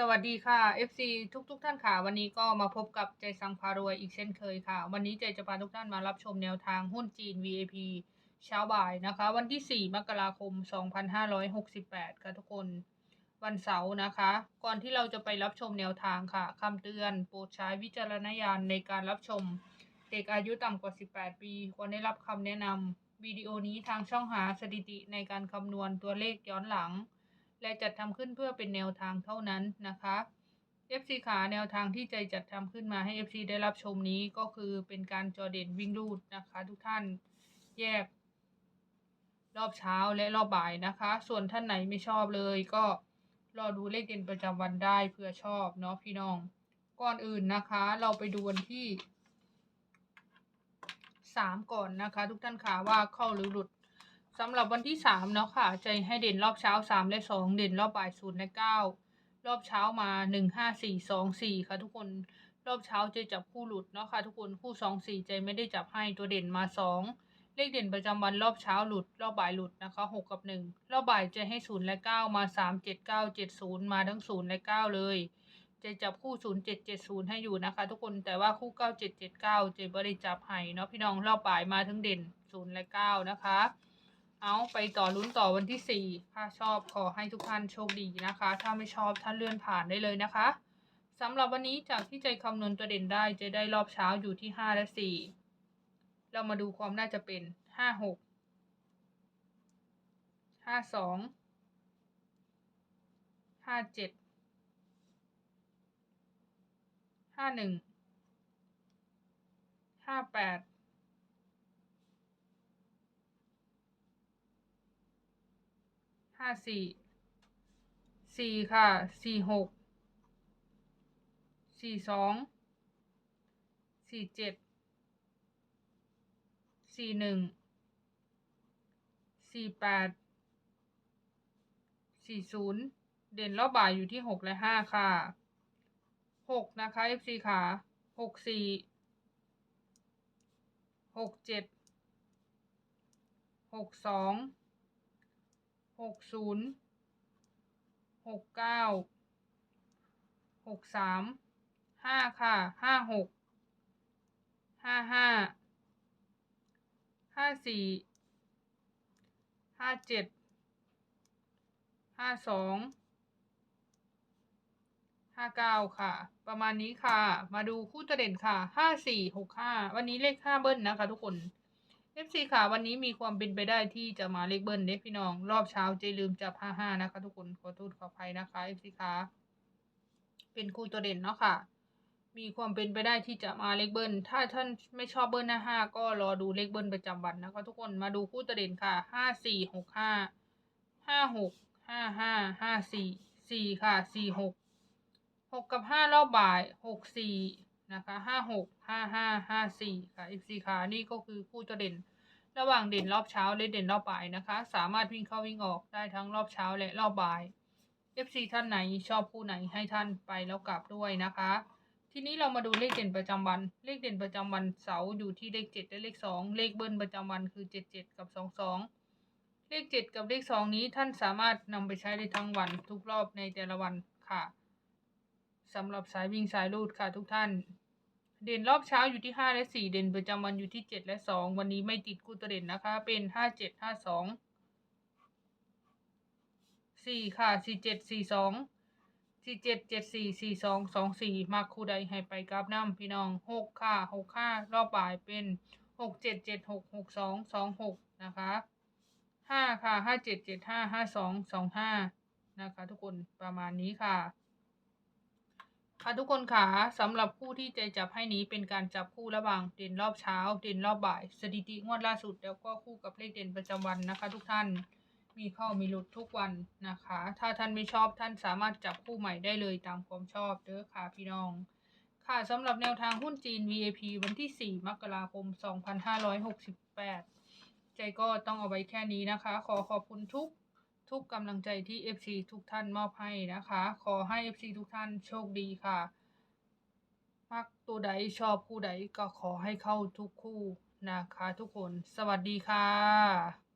สวัสดีค่ะ FC ทุกทุกๆท่านค่ะ วันนี้ก็มาพบกับใจสังพารวยอีกเช่นเคยค่ะ วันนี้ใจจะพาทุกท่านมารับชมแนวทางหุ้นจีน VAP เช้าบ่ายนะคะ วันที่ 4 มกราคม 2568 ค่ะทุกคน วันเสาร์นะคะ ก่อนที่เราจะไปรับชมแนวทางค่ะคำเตือนโปรดใช้วิจารณญาณในการรับชม เด็กอายุต่ำกว่า 18 ปีควรได้รับคำแนะนำวิดีโอนี้ทางช่องหาสถิติในการคำนวณตัวเลขย้อนหลัง และจัดทำขึ้นเพื่อเป็นแนวทางเท่านั้นนะคะ FC ขาแนวทางที่ใจจัดทำขึ้นมาให้ FC ได้รับชมนี้ก็คือเป็นการจอเด่นวิ่งรูดนะคะ ทุกท่านแยก รอบเช้าและรอบบ่ายนะคะ ส่วนท่านไหนไม่ชอบเลยก็รอดูเลขเด่นประจำวันได้เพื่อชอบเนาะพี่น้อง ก่อนอื่นนะคะ เราไปดูวันที่สามก่อนนะคะ ทุกท่านขาว่าเข้าหรือหลุด สำหรับวันที่สามเนาะค่ะจให้เด่นรอบเช้าสามและสองเด่นรอบบ่ายศูนย์และเก้ารอบเช้ามาหนึ่งห้าสี่สองสี่ค่ะทุกคนรอบเช้าจะจับคู่หลุดเนาะค่ะทุกคนคู่สองสี่ใจไม่ได้จับให้ตัวเด่นมาสองเลขเด่นประจำวันรอบเช้าหลุด รอบบ่ายหลุดนะคะหกกับหนึ่งรอบบ่ายจะให้ศูนย์และเก้ามาสามเจ็ดเก้าเจ็ดศูนย์มาทั้งศูนย์และเก้าเลย จะจับคู่ศูนย์เจ็ดเจ็ดศูนย์ให้อยู่นะคะ ทุกคนแต่ว่าคู่เก้าเจ็ดเจ็ดเก้าจะไม่ได้จับให้เนาะพี่น้องรอบบ่ายมาทั้งเด่นศูนย์และเก้านะคะ เอาไปต่อลุ้นต่อวันที่สี่ถ้าชอบขอให้ทุกท่านโชคดีนะคะ ถ้าไม่ชอบท่านเลื่อนผ่านได้เลยนะคะสำหรับวันนี้จากที่ใจคำนวณตัวเด่นได้จะได้รอบเช้าอยู่ที่ห้าและสี่เรามาดูความน่าจะเป็นห้าหกห้าสองห้าเจ็ดห้าหนึ่งห้าแปดาสี่สี่ค่ะสี่หกสี่สองสี่เจ็ดสี่หนึ่งสี่แปดสี่ศูนย์เด่นรอบบ่ายอยู่ที่หกและห้าค่ะหกนะคะ FC ค่ะหกสี่หกเจ็ดหกสอง หกศูนย์หกเก้าหกสามห้าค่ะห้าหกห้าห้าห้าสี่ห้าเจ็ดห้าสองห้าเก้าค่ะ ประมาณนี้ค่ะ มาดูคู่ตัวเด่นค่ะห้าสี่หกห้าวันนี้เลขห้าเบิ้ลนะคะทุกคน FC ค่ะวันนี้มีความเป็นไปได้ที่จะมาเลขเบิ้ลเด้พี่น้อง รอบเช้าเจลืมจับห้าห้านะคะ ทุกคนขอโทษขออภัยนะคะ FC ค่ะเป็นคู่ตัวเด่นเนาะค่ะ มีความเป็นไปได้ที่จะมาเลขเบิ้ลถ้าท่านไม่ชอบเบิ้ลหน้าห้าก็รอดูเลขเบิ้ลประจำวันนะคะ ทุกคนมาดูคู่ตัวเด่นค่ะห้าสี่หกห้าห้าหกห้าห้าห้าสี่สี่ค่ะสี่หกหกกับห้ารอบบ่ายหกสี่ นะคะห้าหกห้าห้าห้าสี่ค่ะ FC ค่ะนี่ก็คือคู่ตัวเด่น ระหว่างเด่นรอบเช้าและเด่นรอบบ่ายนะคะ สามารถวิ่งเข้าวิ่งออกได้ทั้งรอบเช้าและรอบบ่าย FC ท่านไหนชอบคู่ไหนให้ท่านไปแล้วกลับด้วยนะคะ ทีนี้เรามาดูเลขเด่นประจำวัน เลขเด่นประจำวันเสาร์อยู่ที่เลขเจ็ดและเลขสองเลขเบิ้ลประจำวันคือเจ็ดเจ็ดกับสองสองเลขเจ็ดกับเลขสองนี้ท่านสามารถนำไปใช้ได้ทั้งวันทุกรอบในแต่ละวันค่ะสำหรับสายวิ่งสายรูดค่ะทุกท่าน เด่นรอบเช้าอยู่ที่ห้าและสี่เด่นประจำวันอยู่ที่เจ็ดและสองวันนี้ไม่ติดคู่ตัวเด่นนะคะ เป็นห้าเจ็ดห้าสองสี่ค่ะสี่เจ็ดสี่สองสี่เจ็ดเจ็ดสี่สี่สองสองสี่มาคูใดให้ไปกราฟน้ำพี่น้องหกค่ะหกห้ารอบบ่ายเป็นหกเจ็ดเจ็ดหกหกสองสองหกนะคะห้าค่ะห้าเจ็ดเจ็ดห้าห้าสองสองห้านะคะ ทุกคนประมาณนี้ค่ะ ค่ะทุกคนค่ะสำหรับคู่ที่ใจจับให้นี้เป็นการจับคู่ระหว่างเด่นรอบเช้า เด่นรอบบ่าย สถิติงวดล่าสุด แล้วก็คู่กับเลขเด่นประจำวันนะคะ ทุกท่านมีเข้ามีหลุดทุกวันนะคะ ถ้าท่านไม่ชอบท่านสามารถจับคู่ใหม่ได้เลยตามความชอบเด้อค่ะพี่น้อง ค่ะสำหรับแนวทางหุ้นจีน VAP วันที่ 4 มกราคม 2568 ใจก็ต้องเอาไว้แค่นี้นะคะ ขอขอบคุณทุก ทุกกำลังใจที่ FC ทุกท่านมอบให้นะคะ ขอให้ FC ทุกท่านโชคดีค่ะมักตัวใดชอบคู่ใดก็ขอให้เข้าทุกคู่นะคะทุกคน สวัสดีค่ะ